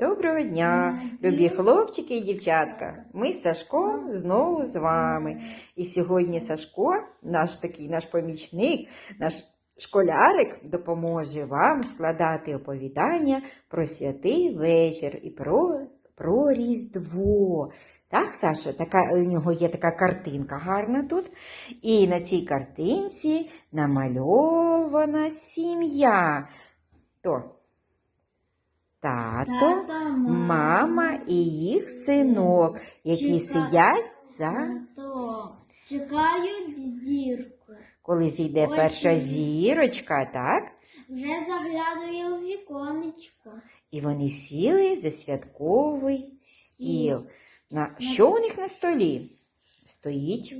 Доброго дня, любі хлопчики і дівчатка. Ми з Сашком знову з вами. І сьогодні Сашко, наш такий наш помічник, наш школярик, допоможе вам складати оповідання про святий вечір і про, про Різдво. Так, Саша, така, у нього є така картинка гарна тут. І на цій картинці намальована сім'я. То тато, мама і їх синок, які сидять за Сто. Чекають зірку. коли зійде Ось перша зірочка, так? Вже заглядує у віконечко. І вони сіли за святковий стіл. На що у них на столі? Стоїть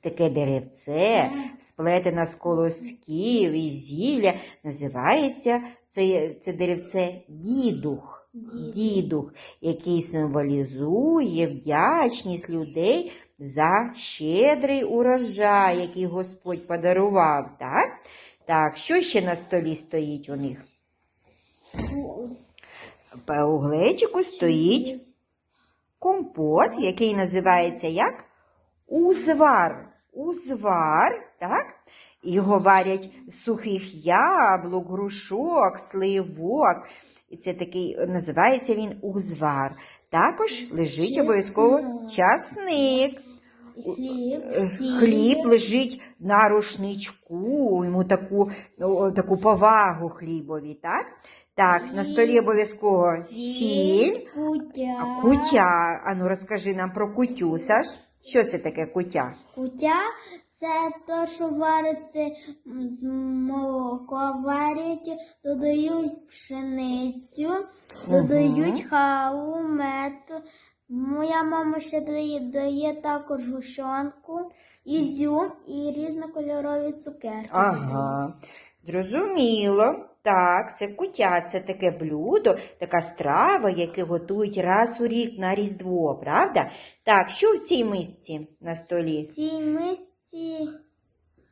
таке деревце, сплетене з колосків і зілля. Називається це, це деревце дідух. Дідух, який символізує вдячність людей за щедрий урожай, який Господь подарував. Так, так що ще на столі стоїть у них? По углечику стоїть компот, який називається як? Узвар. Узвар, так? Його варять з сухих яблук, грушок, сливок. І це такий, називається він узвар. Також лежить обов'язково часник. Хліб, Е. Хліб лежить на рушничку, йому таку, о, таку повагу хлібові, так? Так, на столі обов'язково сіль, Кутя. а кутя. Ану, розкажи нам про кутю, Саш. Що це таке кутя? Кутя це то, що вариться з молока варять, додають пшеницю, додають хаву, мед. Моя мама ще дає, дає також гущонку, ізюм і різнокольорові цукерки. Ага, зрозуміло. Так, це кутя, це таке блюдо, така страва, яку готують раз у рік на Різдво, правда? Так, що в цій мисці на столі? В цій мисці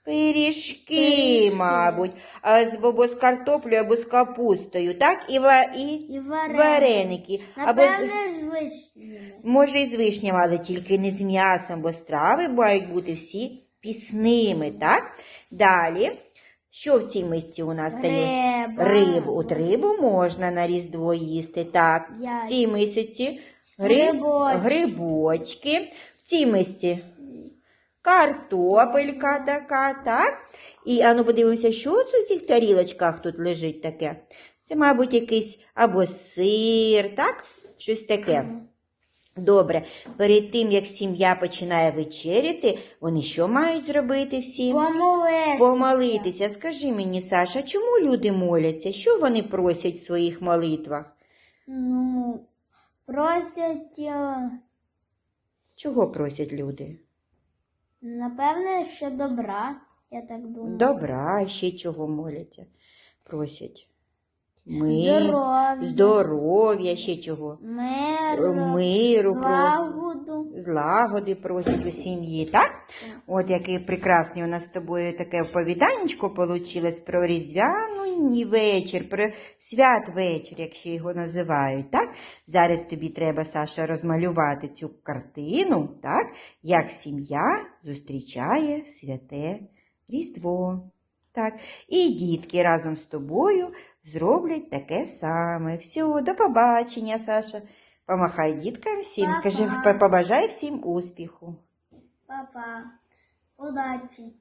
Пиріжки, Пиріжки. мабуть, з, або з картоплею, або з капустою, так? І, ва, і і вареники. вареники. Або з, Напевне ж вишнями. може, і з вишнями, але тільки не з м'ясом, бо страви мають бути всі пісними, так? Далі, що в цій мисці у нас стоїть? Риба. Рибу. От рибу можна на Різдво їсти, так. В цій мисці гри... Грибочки. грибочки. В цій мисці картопелька така, так? І ану подивимося, що в цих тарілочках тут лежить таке. Це, мабуть, якийсь або сир, так? Щось таке. Добре, перед тим, як сім'я починає вечеряти, вони що мають зробити всі? Помолитися. Помолитися. Скажи мені, Саша, чому люди моляться? Що вони просять в своїх молитвах? Ну, просять, е, Чого просять люди? напевне, що добра, я так думаю. Добра, ще чого моляться? Просять. Ми... Здоров'я. Здоров'я, ще чого? Миру. Миру. Злагоду. злагоди просять у сім'ї, так? От який прекрасний у нас з тобою таке оповіданечко получилось про різдвяний вечір, про святвечір, як ще його називають, так? Зараз тобі треба, Саша, розмалювати цю картину, так? Як сім'я зустрічає святе Різдво. Так, і дітки разом з тобою зроблять таке саме. Все, до побачення, Саша. Помахай діткам всім, Па-па. скажи, побажай всім успіху. Папа. Удачі.